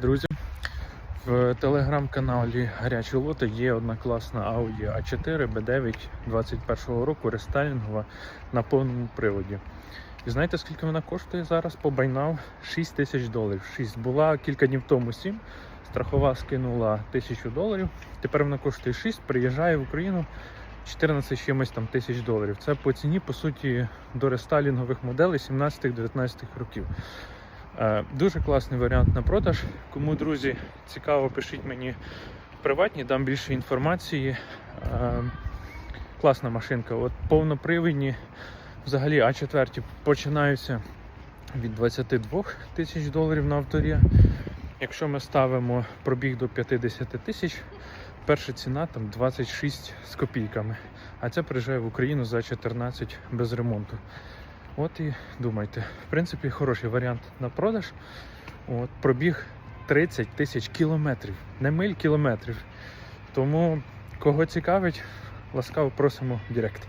Друзі, в телеграм-каналі Гарячі лоти є одна класна Audi A4 B9 21 року рестайлінгова на повному приводі. І знаєте, скільки вона коштує зараз по байнав? 6 тисяч доларів. 6. Була кілька днів тому 7. Страхова скинула тисячу доларів. Тепер вона коштує 6, приїжджає в Україну 14 чимось там тисяч доларів. Це по ціні, по суті, до рестайлінгових моделей 17-19 років. Е, Дуже класний варіант на продаж. Кому, друзі, цікаво, пишіть мені приватні, дам більше інформації. Е, Класна машинка. От повнопривідні, взагалі А4 починаються від 22 тисяч доларів на авторі. Якщо ми ставимо пробіг до 50 тисяч, перша ціна там 26 з копійками. А це приїжджає в Україну за 14 без ремонту. От і думайте. В принципі, хороший варіант на продаж. От, пробіг 30 тисяч кілометрів, не миль кілометрів. Тому кого цікавить, ласкаво просимо в Директ.